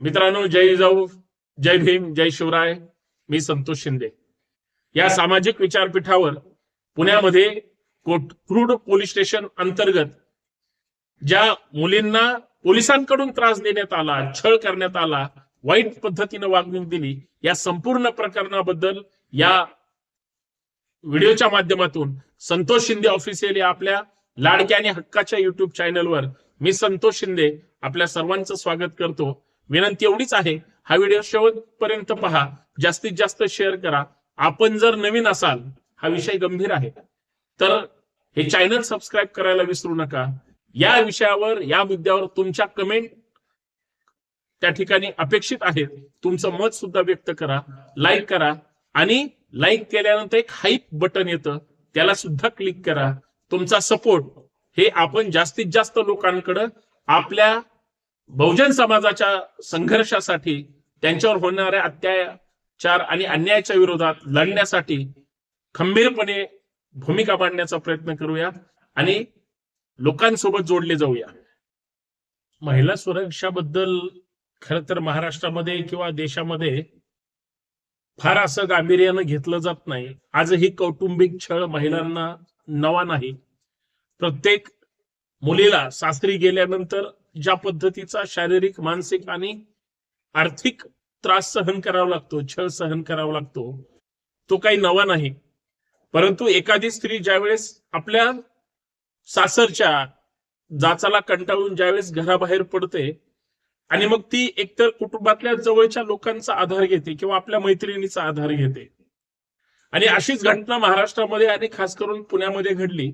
मित्रांनो जय जाऊ जय भीम जय शिवराय मी संतोष शिंदे. या सामाजिक विचारपीठावर पुण्यामध्ये कोथरूड पोलीस स्टेशन अंतर्गत ज्या मुलींना पोलिसांकडून त्रास देण्यात आला छळ करण्यात आला वाईट पद्धतीनं वागणूक दिली या संपूर्ण प्रकरणाबद्दल या व्हिडिओच्या माध्यमातून संतोष शिंदे ऑफिशियल या आपल्या लाडक्या आणि हक्काच्या युट्यूब चॅनलवर मी संतोष शिंदे आपल्या सर्वांचं स्वागत करतो. विनंती एवढीच आहे हा व्हिडिओ शेवटपर्यंत पहा. जास्तीत जास्त शेअर करा. आपण जर नवीन असाल हा विषय गंभीर आहे. तर हे चॅनल सबस्क्राईब करायला विसरू नका. या विषयावर या मुद्द्यावर तुमच्या कमेंट त्या ठिकाणी अपेक्षित आहेत. तुमचं मत सुद्धा व्यक्त करा लाईक करा आणि लाईक केल्यानंतर एक हाईप बटन येतं. त्याला सुद्धा क्लिक करा. तुमचा सपोर्ट हे आपण जास्तीत जास्त लोकांकडं आपल्या बहुजन समाजाच्या संघर्षासाठी त्यांच्यावर होणाऱ्या अत्याचार आणि अन्यायाच्या विरोधात लढण्यासाठी खंबीरपणे भूमिका मांडण्याचा प्रयत्न करूया आणि लोकांसोबत जोडले जाऊया. महिला सुरक्षाबद्दल खर तर महाराष्ट्रामध्ये किंवा देशामध्ये फार असं गांभीर्यानं घेतलं जात नाही. आजही कौटुंबिक छळ महिलांना नवा नाही. प्रत्येक मुलीला सासरी गेल्यानंतर ज्या पद्धतीचा शारीरिक मानसिक आणि आर्थिक त्रास सहन करावा लागतो छळ सहन करावा लागतो तो काही नवा नाही. परंतु एखादी स्त्री ज्यावेळेस आपल्या सासरच्या जाचाला कंटाळून ज्यावेळेस घराबाहेर पडते आणि मग ती एकतर कुटुंबातल्या जवळच्या लोकांचा आधार घेते किंवा आपल्या मैत्रिणीचा आधार घेते. आणि अशीच घटना महाराष्ट्रामध्ये आणि खास करून पुण्यामध्ये घडली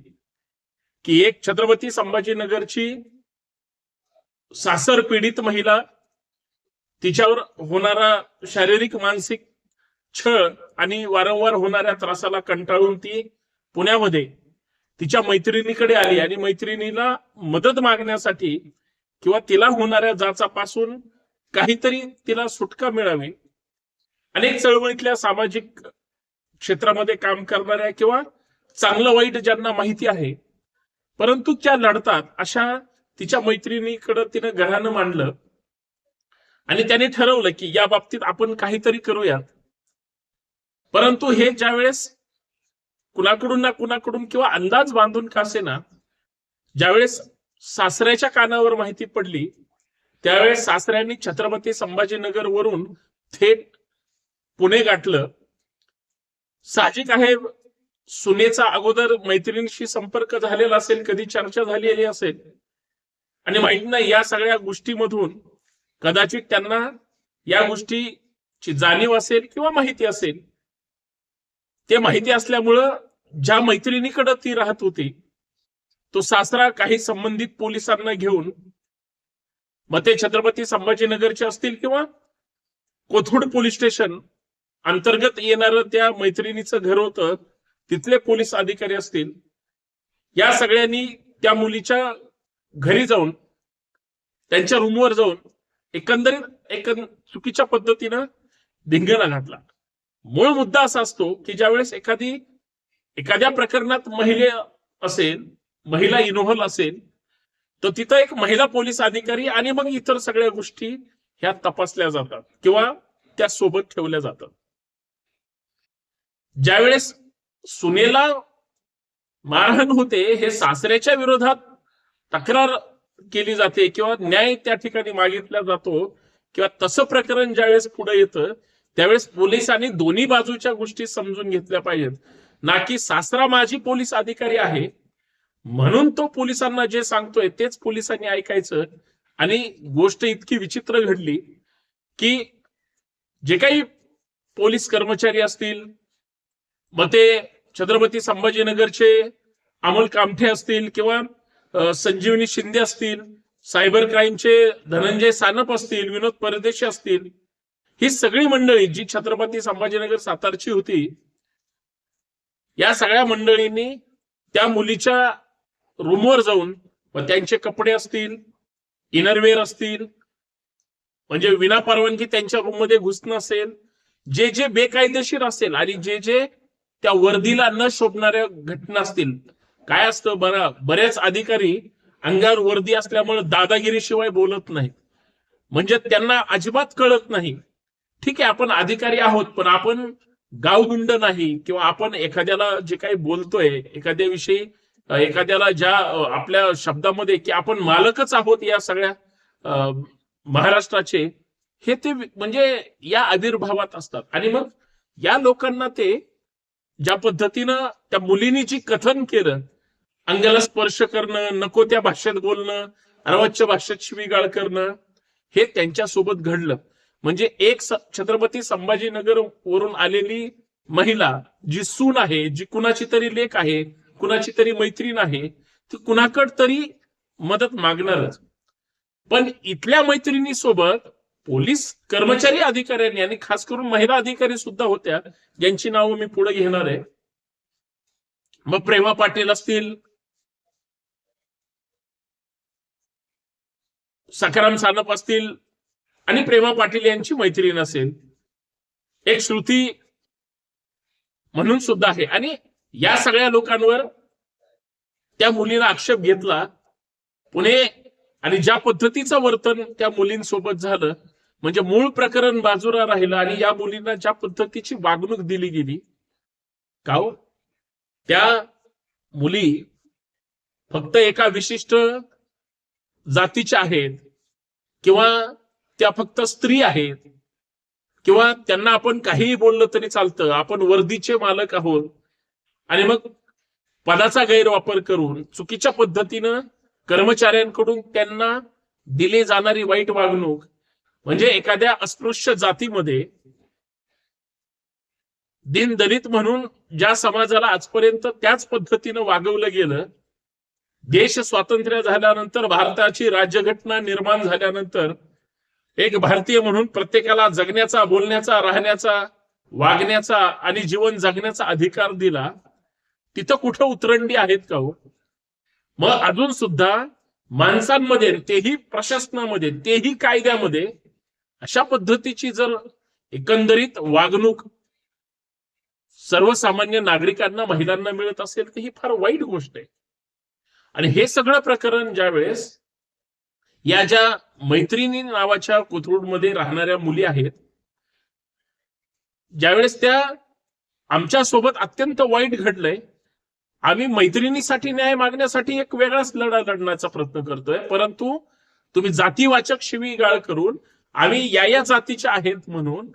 की एक छत्रपती संभाजीनगरची सासर पीडित महिला तिच्यावर होणारा शारीरिक मानसिक छळ आणि वारंवार होणाऱ्या त्रासाला कंटाळून ती पुण्यामध्ये तिच्या मैत्रिणीकडे आली आणि मैत्रिणीला मदत मागण्यासाठी किंवा तिला होणाऱ्या जाचापासून काहीतरी तिला सुटका मिळावी. अनेक चळवळीतल्या सामाजिक क्षेत्रामध्ये काम करणाऱ्या किंवा चांगलं वाईट ज्यांना माहिती आहे परंतु त्या लढतात अशा तिच्या मैत्रिणीकडे तिनं गहाणं मांडलं. आणि त्याने ठरवलं की या बाबतीत आपण काहीतरी करूयात. परंतु हे ज्यावेळेस कुणाकडून ना कुणाकडून किंवा अंदाज बांधून का ना ज्यावेळेस सासऱ्याच्या कानावर माहिती पडली त्यावेळेस सासऱ्यांनी छत्रपती संभाजीनगर वरून थेट पुणे गाठलं. साहजिक आहे सुनेचा अगोदर मैत्रिणीशी संपर्क झालेला असेल कधी चर्चा झालेली असेल आणि माहीत नाही या सगळ्या गोष्टीमधून कदाचित त्यांना या गोष्टीची जाणीव असेल किंवा माहिती असेल. ते माहिती असल्यामुळं ज्या मैत्रिणीकडे ती राहत होती तो सासरा काही संबंधित पोलिसांना घेऊन मग ते छत्रपती संभाजीनगरचे असतील किंवा कोथरूड पोलीस स्टेशन अंतर्गत येणारं त्या मैत्रिणीचं घर होतं तिथले पोलीस अधिकारी असतील. या सगळ्यांनी त्या मुलीच्या घरी जाऊन त्यांच्या रूमवर जाऊन एकंदरीत एक चुकीच्या पद्धतीनं धिंगणा घातला. मूळ मुद्दा असा असतो की ज्यावेळेस एखादी एखाद्या प्रकरणात महिले असेल महिला इनोव्हल असेल तर तिथं एक महिला पोलीस अधिकारी आणि मग इतर सगळ्या गोष्टी ह्या तपासल्या जातात किंवा त्या सोबत ठेवल्या जातात. ज्यावेळेस सुनेला मारहाण होते हे सासऱ्याच्या विरोधात तक्रार केली जाते किंवा न्याय त्या ठिकाणी मागितला जातो किंवा तसं प्रकरण ज्यावेळेस पुढे येतं त्यावेळेस पोलिसांनी दोन्ही बाजूच्या गोष्टी समजून घेतल्या पाहिजेत. ना की सासरा माझी पोलीस अधिकारी आहे म्हणून तो पोलिसांना जे सांगतोय तेच पोलिसांनी ऐकायचं. आणि गोष्ट इतकी विचित्र घडली की जे काही पोलीस कर्मचारी असतील मग ते छत्रपती संभाजीनगरचे अमोल कामठे असतील किंवा संजीवनी शिंदे असतील सायबर क्राईमचे धनंजय सानप असतील विनोद परदेशी असतील ही सगळी मंडळी जी छत्रपती संभाजीनगर सातारची होती या सगळ्या मंडळींनी त्या मुलीच्या रूमवर जाऊन त्यांचे कपडे असतील इनरवेअर असतील म्हणजे विना परवानगी त्यांच्या रूममध्ये घुसणं असेल जे जे बेकायदेशीर असेल आणि जे जे त्या वर्दीला न शोभणाऱ्या घटना असतील काय असतं? बरा बरेच अधिकारी अंगावर वर्दी असल्यामुळे दादागिरीशिवाय बोलत नाहीत. म्हणजे त्यांना अजिबात कळत नाही. ठीक आहे आपण अधिकारी आहोत पण आपण गावगुंड नाही किंवा आपण एखाद्याला जे काही बोलतोय एखाद्याविषयी एखाद्याला ज्या आपल्या शब्दामध्ये की आपण मालकच आहोत या सगळ्या महाराष्ट्राचे हे ते म्हणजे या आविर्भावात असतात. आणि मग या लोकांना ते ज्या पद्धतीनं त्या मुलीने जी कथन केलं अंगाला स्पर्श करणं नको त्या भाषेत बोलणं अनवाच्य भाषेत शिवीगाळ करणं हे त्यांच्यासोबत घडलं. म्हणजे एक छत्रपती संभाजीनगर वरून आलेली महिला जी सून आहे जी कुणाची तरी लेख आहे कुणाची तरी मैत्रीण आहे ती कुणाकड तरी मदत मागणारच. पण इथल्या मैत्रिणी सोबत पोलीस कर्मचारी अधिकाऱ्यांनी आणि खास करून महिला अधिकारी सुद्धा होत्या ज्यांची नावं मी पुढे घेणार आहे. मग प्रेमा पाटील असतील सखाराम सानप असतील आणि प्रेमा पाटील यांची मैत्रीण असेल एक श्रुती म्हणून सुद्धा आहे आणि या सगळ्या लोकांवर त्या मुलीनं आक्षेप घेतला पुणे आणि ज्या पद्धतीचं वर्तन त्या मुलींसोबत झालं म्हणजे मूळ प्रकरण बाजूला राहिलं आणि या मुलींना ज्या पद्धतीची वागणूक दिली गेली का हो? त्या मुली फक्त एका विशिष्ट जातीच्या आहेत किंवा त्या फक्त स्त्री आहेत किंवा त्यांना आपण काहीही बोललं तरी चालतं. आपण वर्दीचे मालक आहोत. आणि मग पदाचा गैरवापर करून चुकीच्या पद्धतीनं कर्मचाऱ्यांकडून त्यांना दिली जाणारी वाईट वागणूक म्हणजे एखाद्या अस्पृश्य जातीमध्ये दलित म्हणून ज्या समाजाला आजपर्यंत त्याच पद्धतीनं वागवलं गेलं देश स्वातंत्र्य झाल्यानंतर भारताची राज्यघटना निर्माण झाल्यानंतर एक भारतीय म्हणून प्रत्येकाला जगण्याचा बोलण्याचा राहण्याचा वागण्याचा आणि जीवन जगण्याचा अधिकार दिला. तिथं कुठं उतरंडी आहेत का हो? मग अजून सुद्धा माणसांमध्ये तेही प्रशासनामध्ये तेही कायद्यामध्ये अशा पद्धतीची जर एकंदरीत वागणूक सर्वसामान्य नागरिकांना महिलांना मिळत असेल तर ही फार वाईट गोष्ट आहे. आणि हे सगळं प्रकरण ज्या वेळेस या ज्या मैत्रिणी नावाच्या कोथरूडमध्ये राहणाऱ्या मुली आहेत ज्यावेळेस त्या आमच्यासोबत अत्यंत वाईट घडलंय आम्ही मैत्रिणीसाठी न्याय मागण्यासाठी एक वेगळाच लढा लढण्याचा प्रयत्न करतोय परंतु तुम्ही जातीवाचक शिवीगाळ करून आम्ही या या जातीच्या आहेत म्हणून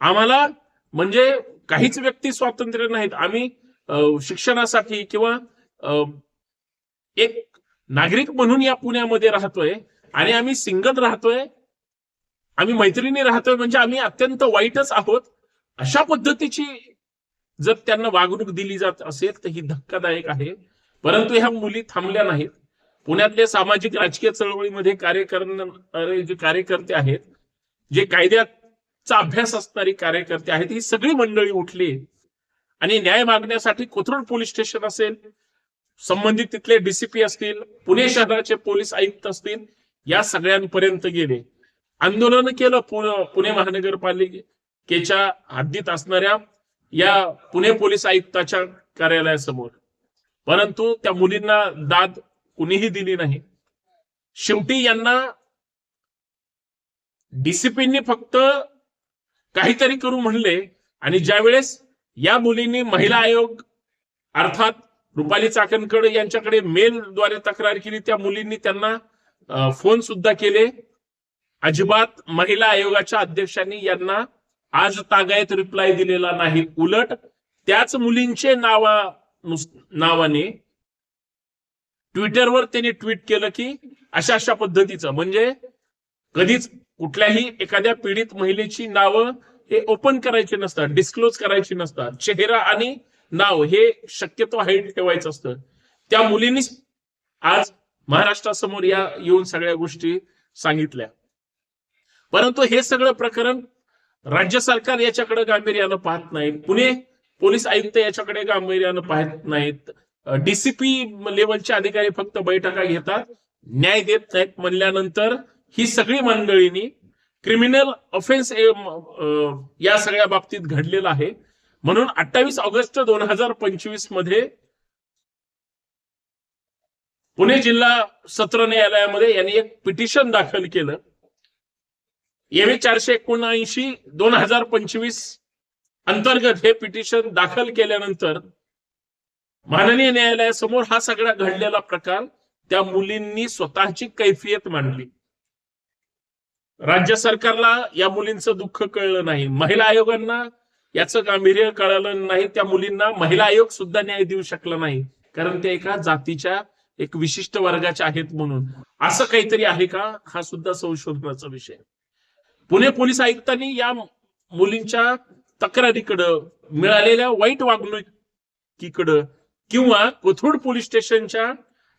आम्हाला म्हणजे काहीच व्यक्ती स्वातंत्र्य नाहीत. आम्ही शिक्षणासाठी किंवा अं, एक नागरिक म्हणून या पुण्यामध्ये राहतोय आणि आम्ही सिंगल राहतोय आम्ही मैत्रिणी राहतोय म्हणजे आम्ही अत्यंत वाईटच आहोत. अशा पद्धतीची जर त्यांना वागणूक दिली जात असेल तर ही धक्कादायक आहे. परंतु ह्या मुली थांबल्या नाहीत. पुण्यातले सामाजिक राजकीय चळवळीमध्ये कार्य करणारे जे कार्यकर्ते आहेत जे कायद्याचा अभ्यास असणारी कार्यकर्ते आहेत ही सगळी मंडळी उठली. आणि न्याय मागण्यासाठी कोथरूड पोलीस स्टेशन असेल संबंधित तिथले डीसीपी असतील पुणे शहराचे पोलीस आयुक्त असतील या सगळ्यांपर्यंत गेले. आंदोलन केलं पुणे महानगरपालिकेच्या हद्दीत असणाऱ्या या पुणे पोलीस आयुक्ताच्या कार्यालयासमोर. परंतु त्या मुलींना दाद कुणीही दिली नाही. शेवटी यांना डीसीपींनी फक्त काहीतरी करू म्हणले आणि ज्यावेळेस या मुलींनी महिला आयोग अर्थात रुपाली चाकणकड यांच्याकडे मेलद्वारे तक्रार केली. त्या मुलींनी त्यांना फोन सुद्धा केले. अजिबात महिला आयोगाच्या अध्यक्षांनी यांना आज तागायत रिप्लाय दिलेला नाही. उलट त्याच मुलींचे नावा नावाने ट्विटरवर त्यांनी ट्विट केलं की अशा अशा पद्धतीचं. म्हणजे कधीच कुठल्याही एखाद्या पीडित महिलेची नावं हे ओपन करायची नसतात डिस्क्लोज करायची नसतात. चेहरा आणि नाव हे शक्यतो हाईट ठेवायचं असतं. त्या मुलींनी आज महाराष्ट्रासमोर या येऊन सगळ्या गोष्टी सांगितल्या. परंतु हे सगळं प्रकरण राज्य सरकार याच्याकडे गांभीर्यानं पाहत नाही पुणे पोलीस आयुक्त याच्याकडे गांभीर्यानं पाहत नाहीत. डीसीपी लेवलचे अधिकारी फक्त बैठका घेतात न्याय देत नाहीत म्हणल्यानंतर ही सगळी मंडळींनी क्रिमिनल ऑफेन्स या सगळ्या बाबतीत घडलेला आहे. म्हणून अठ्ठावीस ऑगस्ट दोन हजार पंचवीसमध्ये पुणे जिल्हा सत्र न्यायालयामध्ये यांनी एक पिटिशन दाखल केलं. एम चारशे एकोणऐंशी दोन हजार पंचवीस अंतर्गत हे पिटिशन दाखल केल्यानंतर माननीय न्यायालयासमोर हा सगळा घडलेला प्रकार त्या मुलींनी स्वतःची कैफियत मांडली. राज्य सरकारला या मुलींचं दुःख कळलं नाही. महिला आयोगांना याचं गांभीर्य कळलं नाही त्या मुलींना. महिला आयोग सुद्धा न्याय देऊ शकला नाही. कारण ते एका जातीच्या एक विशिष्ट वर्गाच्या आहेत म्हणून. असं काहीतरी आहे का? हा सुद्धा संशोधनाचा विषय. पुणे पोलीस आयुक्तांनी या मुलींच्या तक्रारीकडं मिळालेल्या वाईट वागणुकीकडं किंवा कोथरूड पोलीस स्टेशनच्या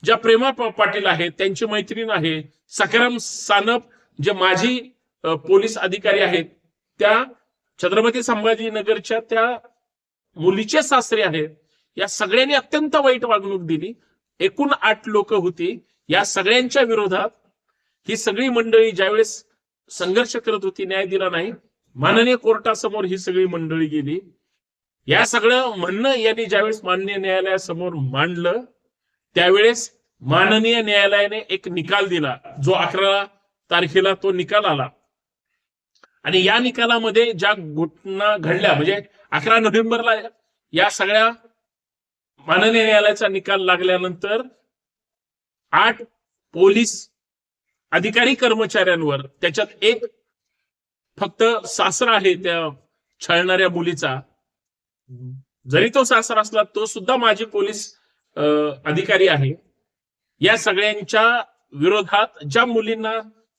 ज्या प्रेमा पाटील आहेत त्यांची मैत्रीण आहे सखाराम सानप जे माजी पोलीस अधिकारी आहेत त्या छत्रपती संभाजीनगरच्या त्या मुलीचे सासरे आहेत या सगळ्यांनी अत्यंत वाईट वागणूक दिली. एकूण आठ लोक होती. या सगळ्यांच्या विरोधात ही सगळी मंडळी ज्यावेळेस संघर्ष करत होती न्याय दिला नाही माननीय कोर्टासमोर ही सगळी मंडळी गेली. या सगळं म्हणणं यांनी ज्यावेळेस माननीय न्यायालयासमोर मांडलं त्यावेळेस माननीय न्यायालयाने एक निकाल दिला. जो अकरा तारखेला तो निकाल आला. आणि या निकालामध्ये ज्या घटना घडल्या म्हणजे अकरा नोव्हेंबरला या सगळ्या माननीय न्यायालयाचा निकाल लागल्यानंतर आठ पोलीस अधिकारी कर्मचाऱ्यांवर त्याच्यात एक फक्त सासरा आहे त्या छळणाऱ्या मुलीचा जरी तो सासरा असला तो सुद्धा माजी पोलीस अधिकारी आहे. या सगळ्यांच्या विरोधात ज्या मुलींना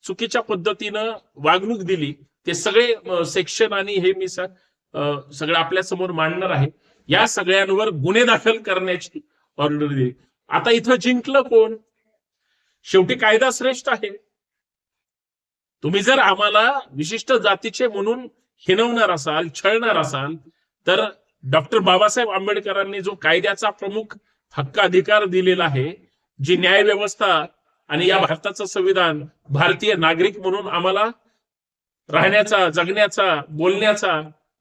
चुकीच्या पद्धतीनं वागणूक दिली ते सगळे सेक्शन आणि हे मी सगळं आपल्यासमोर मांडणार आहे. या सगळ्यांवर गुन्हे दाखल करण्याची ऑर्डर दिली. आता इथं जिंकलं कोण? शेवटी कायदा श्रेष्ठ आहे. तुम्ही जर आम्हाला विशिष्ट जातीचे म्हणून हिनवणार असाल छळणार असाल तर डॉक्टर बाबासाहेब आंबेडकरांनी जो कायद्याचा प्रमुख हक्क अधिकार दिलेला आहे जी न्याय व्यवस्था आणि या भारताचं संविधान भारतीय नागरिक म्हणून आम्हाला राहण्याचा जगण्याचा बोलण्याचा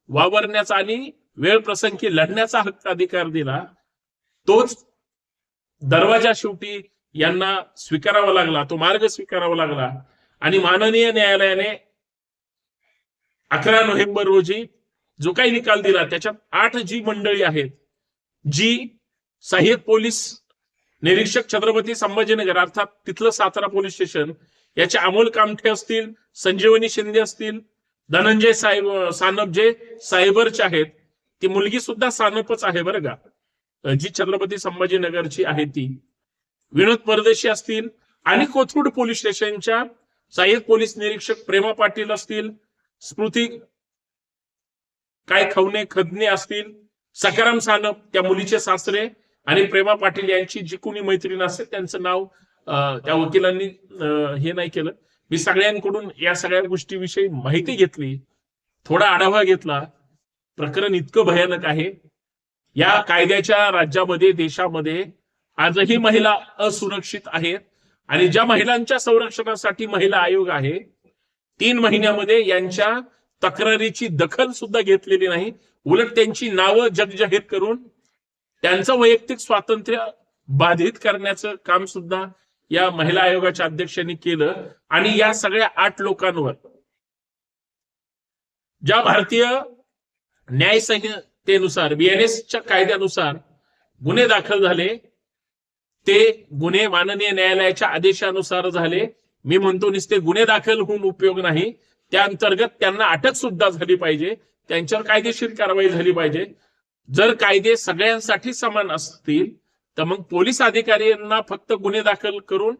वावरण्याचा आणि वेळ प्रसंगी लढण्याचा हक्क अधिकार दिला तोच दरवाजा शेवटी यांना स्वीकारावा लागला तो मार्ग स्वीकारावा लागला. आणि माननीय न्यायालयाने अकरा नोव्हेंबर रोजी जो काही निकाल दिला त्याच्यात आठ जी मंडळी आहेत. जी सहाय्यक पोलीस निरीक्षक छत्रपती संभाजीनगर अर्थात तिथलं सातारा पोलीस स्टेशन याचे अमोल कामठे असतील संजीवनी शिंदे असतील धनंजय साहेब सानप जे सायबरचे आहेत. ती मुलगी सुद्धा सानपच आहे बरं का. जी छत्रपती संभाजीनगरची आहे ती. विनोद परदेशी असतील आणि कोथरूड पोलीस स्टेशनच्या सहाय्यक पोलीस निरीक्षक प्रेमा पाटील असतील स्मृती काय खवणे खदने असतील सकाराम सानप त्या मुलीचे सासरे आणि प्रेमा पाटील यांची जी कोणी मैत्रीण असेल त्यांचं नाव त्या वकिलांनी हे नाही केलं. मी सगळ्यांकडून या सगळ्या गोष्टीविषयी माहिती घेतली थोडा आढावा घेतला. प्रकरण इतकं भयानक आहे. या कायद्याच्या राज्यामध्ये देशामध्ये आजही महिला असुरक्षित आहेत आणि ज्या महिलांच्या संरक्षणासाठी महिला आयोग आहे तीन महिन्यामध्ये यांच्या तक्रारीची दखल सुद्धा घेतलेली नाही. उलट त्यांची नावं जगजाहीर करून त्यांचं वैयक्तिक स्वातंत्र्य बाधित करण्याचं काम सुद्धा या महिला आयोगाच्या अध्यक्षांनी केलं आणि या सगळ्या आठ लोकांवर ज्या भारतीय न्याय संहितेनुसार बीएनएसच्या कायद्यानुसार गुन्हे दाखल झाले ते गुन्हे माननीय न्यायालयाच्या आदेशानुसार झाले. मी म्हणतो नुसते गुन्हे दाखल होऊन उपयोग नाही. त्या अंतर्गत त्यांना अटक सुद्धा झाली पाहिजे. त्यांच्यावर कायदेशीर कारवाई झाली पाहिजे. जर कायदे सगळ्यांसाठी समान असतील तर मग पोलीस अधिकाऱ्यांना फक्त गुन्हे दाखल करून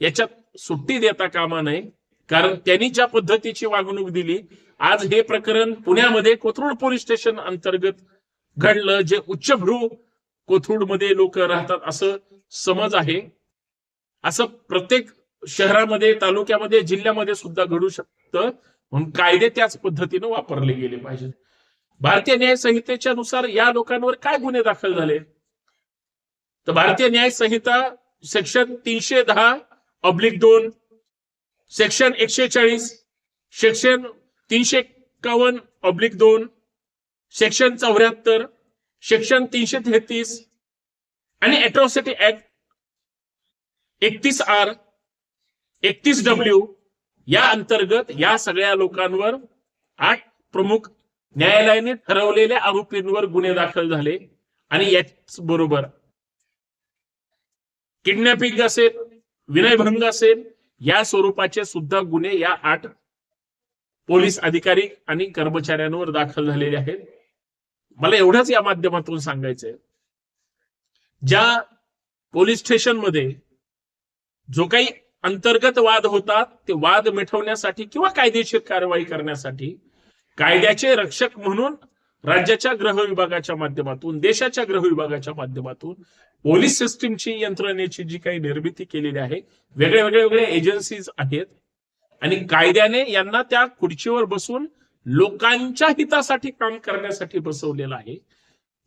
याच्यात सुट्टी देता कामा नये. कारण त्यांनी ज्या पद्धतीची वागणूक दिली आज हे प्रकरण पुण्यामध्ये कोथरूड पोलीस स्टेशन अंतर्गत घडलं जे उच्चभ्रू कोथरूडमध्ये लोक राहतात असं समज आहे. असं प्रत्येक शहरामध्ये तालुक्यामध्ये जिल्ह्यामध्ये सुद्धा घडू शकतं. म्हणून कायदे त्याच पद्धतीनं वापरले गेले पाहिजेत. भारतीय न्याय संहितेच्या नुसार या लोकांवर काय गुन्हे दाखल झाले? तर भारतीय न्याय संहिता सेक्शन तीनशे दहा ऑब्लिक दोन सेक्शन एकशे चाळीस सेक्शन तीनशे एक्कावन्न ऑब्लिक दोन सेक्शन चौऱ्याहत्तर सेक्शन तीनशे तेहतीस आणि अॅट्रॉसिटी ऍक्ट एकतीस आर एकतीस डब्ल्यू या अंतर्गत या सगळ्या लोकांवर आठ प्रमुख न्यायालयाने ठरवलेल्या आरोपींवर गुन्हे दाखल झाले आणि याच बरोबर किडनॅपिंग असेल विनयभंग असेल या स्वरूपाचे सुद्धा गुन्हे या आठ पोलीस अधिकारी आणि कर्मचाऱ्यांवर दाखल झालेले आहेत. मला एवढंच या माध्यमातून सांगायचंय. ज्या पोलीस स्टेशनमध्ये जो काही अंतर्गत वाद होतात ते वाद मिटवण्यासाठी किंवा कायदेशीर कारवाई करण्यासाठी कायद्याचे रक्षक म्हणून राज्याच्या गृह विभागाच्या माध्यमातून देशाच्या गृह विभागाच्या माध्यमातून पोलीस सिस्टीमची यंत्रणेची जी काही निर्मिती केलेली आहे वेगळे वेगळे वेगळे एजन्सीज आहेत. आणि कायद्याने यांना त्या खुर्चीवर बसून लोकांच्या हितासाठी काम करण्यासाठी बसवलेलं आहे.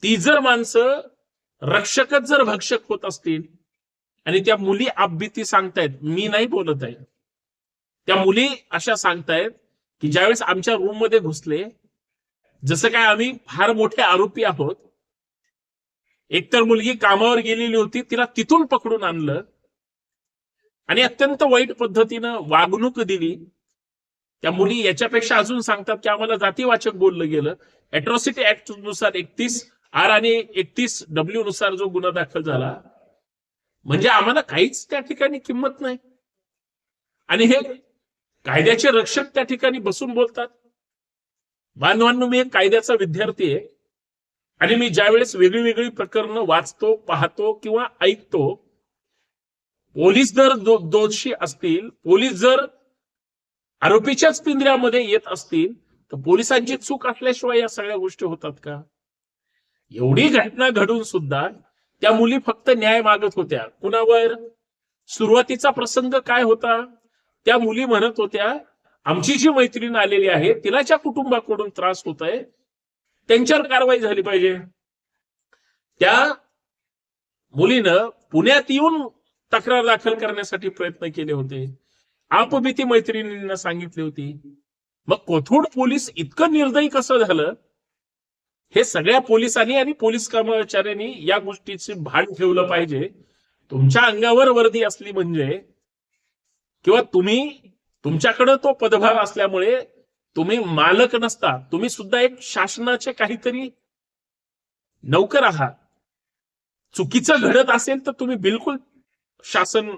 ती जर माणसं रक्षकच जर भक्षक होत असतील आणि त्या मुली आपबीती सांगतायत मी नाही बोलत आहे. त्या मुली अशा सांगतायत की ज्यावेळेस आमच्या रूममध्ये घुसले जसं काय आम्ही फार मोठे आरोपी आहोत एकतर मुलगी कामावर गेलेली होती तिला तिथून पकडून आणलं. आणि अत्यंत वाईट पद्धतीनं वागणूक दिली. त्या मुली याच्यापेक्षा अजून सांगतात की आम्हाला जातीवाचक बोललं गेलं. अॅट्रॉसिटी ऍक्टनुसार एकतीस आर आणि एकतीस डब्ल्यू नुसार जो गुन्हा दाखल झाला म्हणजे आम्हाला काहीच त्या ठिकाणी किंमत नाही. आणि हे कायद्याचे रक्षक त्या ठिकाणी बसून बोलतात. बांधवांनो मी एक कायद्याचा विद्यार्थी आहे. आणि मी ज्यावेळेस वेगळी वेगळी प्रकरणं वाचतो पाहतो किंवा ऐकतो पोलीस जर दो- दोषी असतील पोलीस जर आरोपीच्याच पिंजऱ्यामध्ये येत असतील तर पोलिसांची चूक असल्याशिवाय या सगळ्या गोष्टी होतात का? एवढी घटना घडून सुद्धा त्या मुली फक्त न्याय मागत होत्या. कुणावर? सुरुवातीचा प्रसंग काय होता? त्या मुली म्हणत होत्या आमची जी मैत्रीण आलेली आहे तिला ज्या कुटुंबाकडून त्रास होत आहे त्यांच्यावर कारवाई झाली पाहिजे. त्या मुलीनं पुण्यात येऊन तक्रार दाखल करण्यासाठी प्रयत्न केले होते. आपबिती मैत्रिणींना सांगितली होती. मग कोथरूड पोलीस इतकं निर्दयी कसं झालं? हे सगळ्या पोलिसांनी आणि पोलीस कर्मचाऱ्यांनी या गोष्टीचे भान ठेवलं पाहिजे. तुमच्या अंगावर वर्दी असली म्हणजे किंवा तुम्ही तुमच्याकडे तो पदभार असल्यामुळे तुम्ही मालक नसता तुम्ही सुद्धा एक शासनाचे काहीतरी नौकर आहात. चुकीचं घडत असेल तर तुम्ही बिलकुल शासन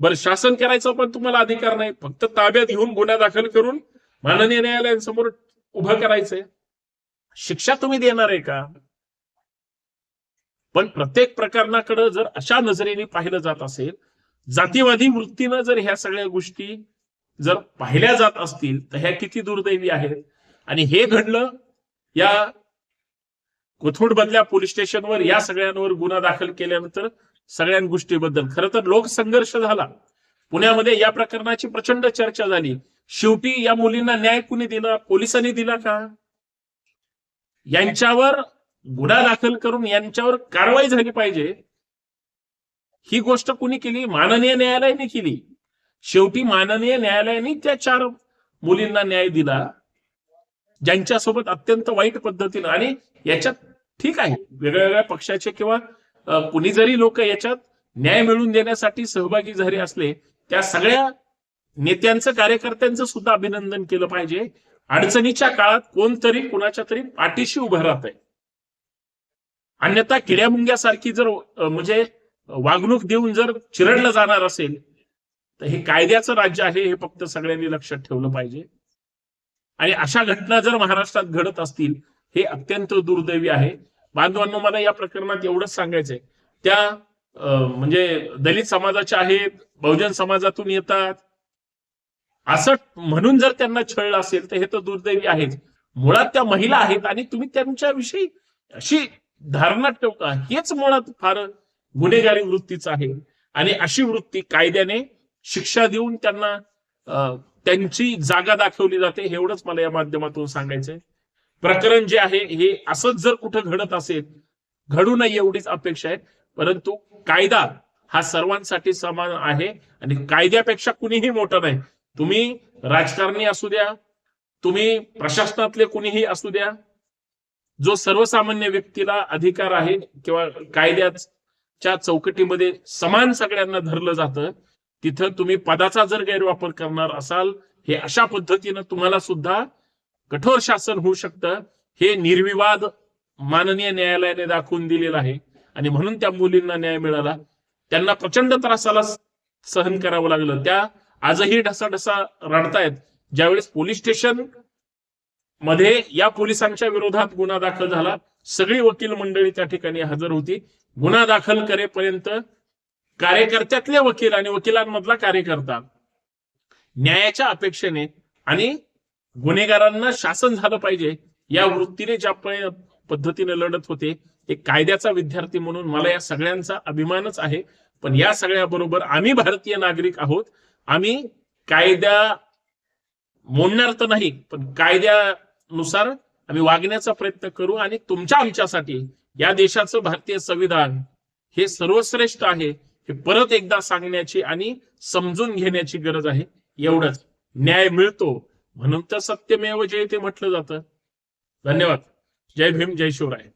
बरं शासन करायचा पण तुम्हाला अधिकार नाही. फक्त ताब्यात घेऊन गुन्हा दाखल करून माननीय न्यायालयांसमोर उभं करायचंय. शिक्षा तुम्ही देणार आहे का? पण प्रत्येक प्रकरणाकडे जर अशा नजरेने पाहिलं जात असेल जातीवादी वृत्तीनं जर ह्या सगळ्या गोष्टी जर पाहिल्या जात असतील तर ह्या किती दुर्दैवी आहेत? आणि हे घडलं या कोथरूड बदल्या पोलीस स्टेशनवर या सगळ्यांवर गुन्हा दाखल केल्यानंतर सगळ्या गोष्टीबद्दल. खरं तर लोकसंघर्ष झाला. पुण्यामध्ये या प्रकरणाची प्रचंड चर्चा झाली. शेवटी या मुलींना न्याय कुणी दिला? पोलिसांनी दिला का? यांच्यावर गुन्हा दाखल करून यांच्यावर कारवाई झाली पाहिजे. ही गोष्ट कुणी केली? माननीय न्यायालयाने केली. शेवटी माननीय न्यायालयाने त्या चार मुलींना न्याय दिला. ज्यांच्यासोबत अत्यंत वाईट पद्धतीनं आणि याच्यात ठीक आहे वेगळ्या वेगळ्या पक्षाचे किंवा कुणी जरी लोक याच्यात न्याय मिळवून देण्यासाठी सहभागी झाले असले त्या सगळ्या नेत्यांचं कार्यकर्त्यांचं सुद्धा अभिनंदन केलं पाहिजे. अडचणीच्या काळात कोणतरी कुणाच्या तरी पाठीशी उभं राहत आहे. अन्यथा किड्यामुंग्यासारखी जर म्हणजे वागणूक देऊन जर चिरडलं जाणार असेल तर हे कायद्याचं राज्य आहे हे फक्त सगळ्यांनी लक्षात ठेवलं पाहिजे. आणि अशा घटना जर महाराष्ट्रात घडत असतील हे अत्यंत दुर्दैवी आहे. बांधवांनो मला या प्रकरणात एवढंच सांगायचंय. त्या अं, म्हणजे दलित समाजाच्या आहेत बहुजन समाजातून येतात. असं म्हणून जर त्यांना छळलं असेल तर हे तर दुर्दैवी आहेच. मुळात त्या महिला आहेत आणि तुम्ही त्यांच्याविषयी अशी धारणा ठेवता हेच मुळात फार गुन्हेगारी वृत्तीच आहे. आणि अशी वृत्ती कायद्याने शिक्षा देऊन त्यांना त्यांची जागा दाखवली जाते एवढंच मला या माध्यमातून सांगायचंय. प्रकरण जे आहे हे असंच जर कुठं घडत असेल घडू नये एवढीच अपेक्षा आहे. परंतु कायदा हा सर्वांसाठी समान आहे आणि कायद्यापेक्षा कुणीही मोठा नाही. तुम्ही राजकारणी असू द्या तुम्ही प्रशासनातले कुणीही असू द्या जो सर्वसामान्य व्यक्तीला अधिकार आहे किंवा कायद्याच्या चौकटीमध्ये समान सगळ्यांना धरलं जातं तिथं तुम्ही पदाचा जर गैरवापर करणार असाल हे अशा पद्धतीनं तुम्हाला सुद्धा कठोर शासन होऊ शकतं. हे निर्विवाद माननीय न्यायालयाने दाखवून दिलेलं आहे. आणि म्हणून त्या मुलींना न्याय मिळाला. त्यांना प्रचंड त्रासाला सहन करावं लागलं. त्या आजही ढसाढसा रडतायत. ज्यावेळेस पोलीस स्टेशनमध्ये या पोलिसांच्या विरोधात गुन्हा दाखल झाला सगळी वकील मंडळी त्या ठिकाणी हजर होती. गुन्हा दाखल करेपर्यंत कार्यकर्त्यातले वकील आणि वकिलांमधला कार्यकर्ता न्यायाच्या अपेक्षेने आणि गुन्हेगारांना शासन झालं पाहिजे या वृत्तीने ज्या पद्धतीने लढत होते एक कायद्याचा विद्यार्थी म्हणून मला या सगळ्यांचा अभिमानच आहे. पण या सगळ्याबरोबर आम्ही भारतीय नागरिक आहोत. आम्ही कायद्या मोडणार तर नाही पण कायद्यानुसार आम्ही वागण्याचा प्रयत्न करू आणि तुमच्या आमच्यासाठी या देशाचं भारतीय संविधान हे सर्वश्रेष्ठ आहे. हे परत एकदा सांगण्याची आणि समजून घेण्याची गरज आहे. एवढंच. न्याय मिळतो. म्हणून तर सत्यमेव जयते म्हटलं जातं. धन्यवाद. जय भीम जय शिवराय.